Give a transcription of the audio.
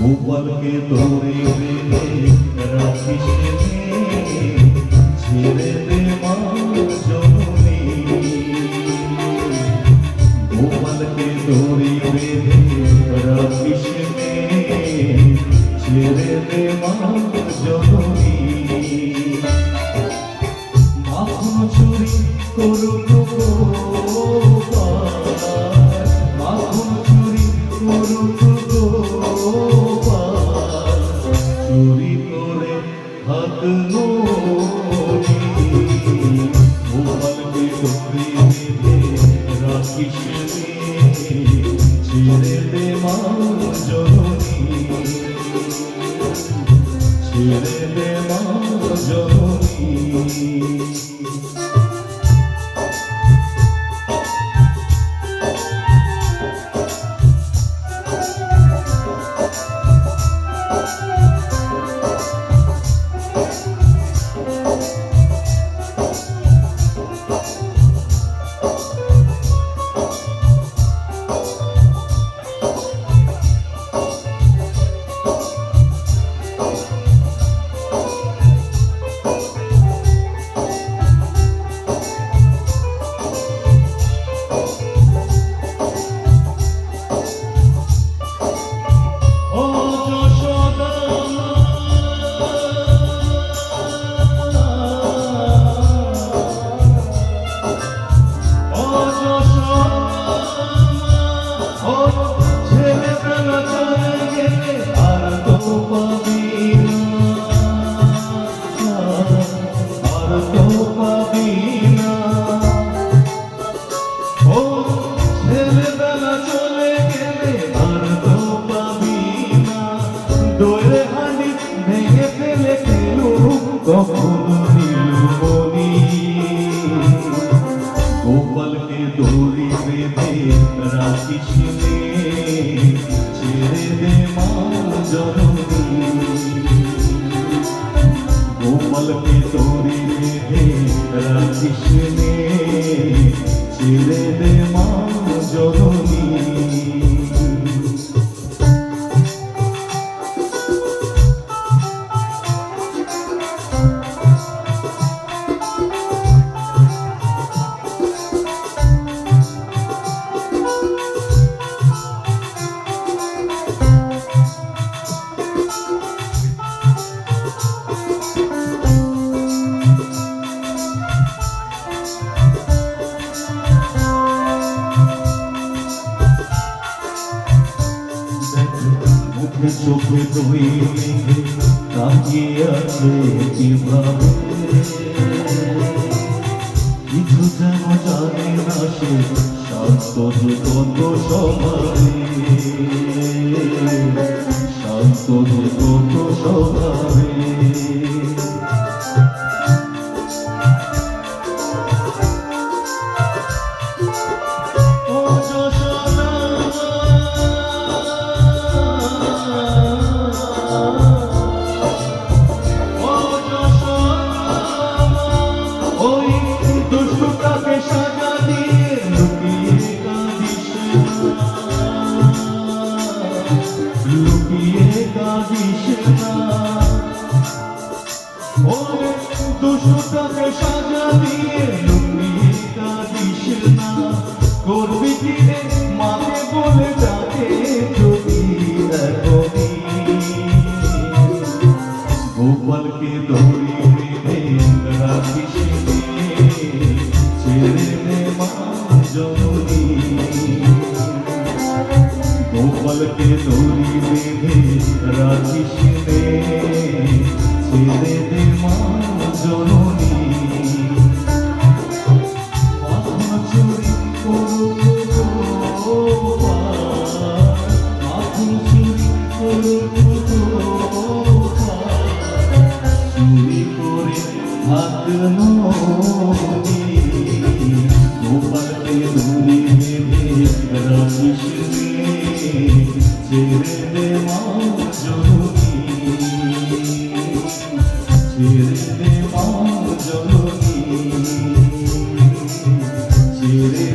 দৌড়ে বেঁধে রাখিস ছেড়ে দে মা জননী দড়ি বেঁধে রাখিস ছেড়ে দে মা জননী মাখন চুরি করুক হাত ছেড়ে দে মা জননী ছেড়ে দে মা জননী কখনো নীলমণি গোপালকে দড়ি বেঁধে রাখিস ছেড়ে দে মা জননী। গোপালকে দড়ি বেঁধে রাখিস ছেড়ে দে চোখে তুই আছে কীভাবে কিছু যেন জানি না সে শান্ত যে কত স্বভাবে শান্ত যে কত স্বভাবে ওই দুষ্টটাকে সাজা দিয়ে লুকিয়ে কাঁদিস না করবি কি রে মাকে বলে ডাকে যদি গোপালকে দড়ি বেঁধে রাখিস ছেড়ে দে মা জননী গোপালকে দড়ি বেঁধে রাখিস ছেড়ে দে মা জননী। মাথা চুরি গোপাল, মাথা চুরি গোপাল, চুরি করে নদী গোপালকে ধরে বেঁধে রাখিস ছেড়ে দে মা জননী। চিরতে মন জননী চিরে